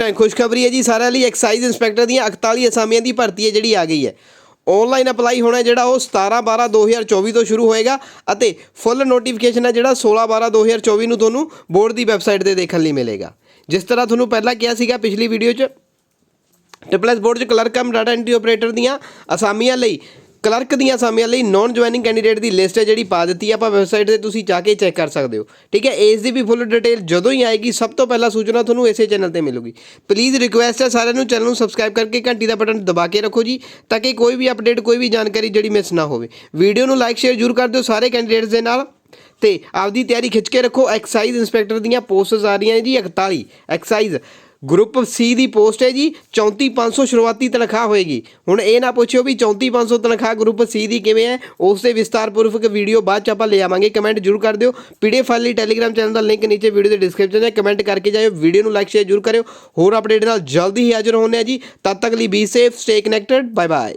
ਤਾਂ ਖੁਸ਼ਖਬਰੀ ਹੈ ਜੀ ਸਾਰਿਆਂ ਲਈ। ਐਕਸਾਈਜ਼ ਇੰਸਪੈਕਟਰ ਦੀਆਂ 41 ਅਸਾਮੀਆਂ ਦੀ ਭਰਤੀ ਹੈ ਜਿਹੜੀ ਆ ਗਈ ਹੈ। ਆਨਲਾਈਨ ਅਪਲਾਈ ਹੋਣਾ ਜਿਹੜਾ ਉਹ 17 12 2024 ਤੋਂ ਸ਼ੁਰੂ ਹੋਏਗਾ ਅਤੇ ਫੁੱਲ ਨੋਟੀਫਿਕੇਸ਼ਨ ਹੈ ਜਿਹੜਾ 16 12 2024 ਨੂੰ ਤੁਹਾਨੂੰ ਬੋਰਡ ਦੀ ਵੈਬਸਾਈਟ ਤੇ ਦੇਖਣ ਲਈ ਮਿਲੇਗਾ। ਜਿਸ ਤਰ੍ਹਾਂ ਤੁਹਾਨੂੰ ਪਹਿਲਾਂ ਕਿਹਾ ਸੀਗਾ ਪਿਛਲੀ ਵੀਡੀਓ 'ਚ ਟ੍ਰਿਪਲਸ ਬੋਰਡ 'ਚ clerk cum data entry operator ਦੀਆਂ ਅਸਾਮੀਆਂ ਲਈ ਕਲਰਕ ਦੀਆਂ ਅਸਾਮੀਆਂ ਲਈ ਨਾਨ ਜੁਆਇਨਿੰਗ ਕੈਂਡੀਡੇਟ ਦੀ ਲਿਸਟ ਹੈ ਜਿਹੜੀ ਪਾ ਦਿੱਤੀ ਹੈ। ਆਪਾਂ ਵੈਬਸਾਈਟ ਤੇ ਤੁਸੀਂ ਜਾ ਕੇ ਚੈੱਕ ਕਰ ਸਕਦੇ ਹੋ। ਠੀਕ ਹੈ? ਇਸ ਦੀ ਵੀ ਫੁੱਲ ਡਿਟੇਲ ਜਦੋਂ ਹੀ ਆਏਗੀ, ਸਭ ਤੋਂ ਪਹਿਲਾਂ ਸੂਚਨਾ ਤੁਹਾਨੂੰ ਇਸੇ ਚੈਨਲ ਤੇ ਮਿਲੂਗੀ। ਪਲੀਜ਼ ਰਿਕੁਐਸਟ ਹੈ ਸਾਰਿਆਂ ਨੂੰ ਚੈਨਲ ਨੂੰ ਸਬਸਕ੍ਰਾਈਬ ਕਰਕੇ ਘੰਟੀ ਦਾ ਬਟਨ ਦਬਾ ਕੇ ਰੱਖੋ ਜੀ, ਤਾਂ ਕਿ ਕੋਈ ਵੀ ਅਪਡੇਟ ਕੋਈ ਵੀ ਜਾਣਕਾਰੀ ਜਿਹੜੀ ਮਿਸ ਨਾ ਹੋਵੇ। ਵੀਡੀਓ ਨੂੰ ਲਾਈਕ ਸ਼ੇਅਰ ਜ਼ਰੂਰ ਕਰ ਦਿਓ ਸਾਰੇ ਕੈਂਡੀਡੇਟਸ ਦੇ ਨਾਲ। ਤੇ ਆਪਦੀ ਤਿਆਰੀ ਖਿੱਚ ਕੇ ਰੱਖੋ। ਐਕਸਾਈਜ਼ ਇੰਸਪੈਕਟਰ ਦੀਆਂ ਪੋਸਟਸ ਆ ਰਹੀਆਂ ਜੀ 41 ਐਕਸਾਈਜ਼ ਗਰੁੱਪ ਸੀ ਦੀ ਪੋਸਟ ਹੈ ਜੀ 34500 ਸ਼ੁਰੂਆਤੀ ਤਨਖਾਹ ਹੋਏਗੀ। ਹੁਣ ਇਹ ਨਾ ਪੁੱਛਿਓ ਵੀ 34500 ਤਨਖਾਹ ਗਰੁੱਪ ਸੀ ਦੀ ਕਿਵੇਂ ਹੈ, ਉਸ ਦੇ ਵਿਸਤਾਰਪੂਰਵਕ ਵੀਡੀਓ ਬਾਅਦ ਚ ਆਪਾਂ ਲੈ ਆਵਾਂਗੇ ਕਮੈਂਟ ਜ਼ਰੂਰ ਕਰ ਦਿਓ। ਪੀਡੀਐਫ ਫਾਈਲ ਲਈ ਟੈਲੀਗ੍ਰਾਮ ਚੈਨਲ ਦਾ ਲਿੰਕ ਨੀਚੇ ਵੀਡੀਓ ਦੇ ਡਿਸਕ੍ਰਿਪਸ਼ਨ ਹੈ ਕਮੈਂਟ ਕਰਕੇ ਜਾਇਓ ਵੀਡੀਓ ਨੂੰ ਲਾਈਕ ਸ਼ੇਅਰ ਜ਼ਰੂਰ ਕਰਿਓ। ਹੋਰ ਅਪਡੇਟ ਨਾਲ ਜਲਦੀ ਹੀ ਹਾਜ਼ਰ ਹੋਣੇ ਆ ਜੀ। ਤਦ ਤੱਕ ਲਈ be safe stay connected bye bye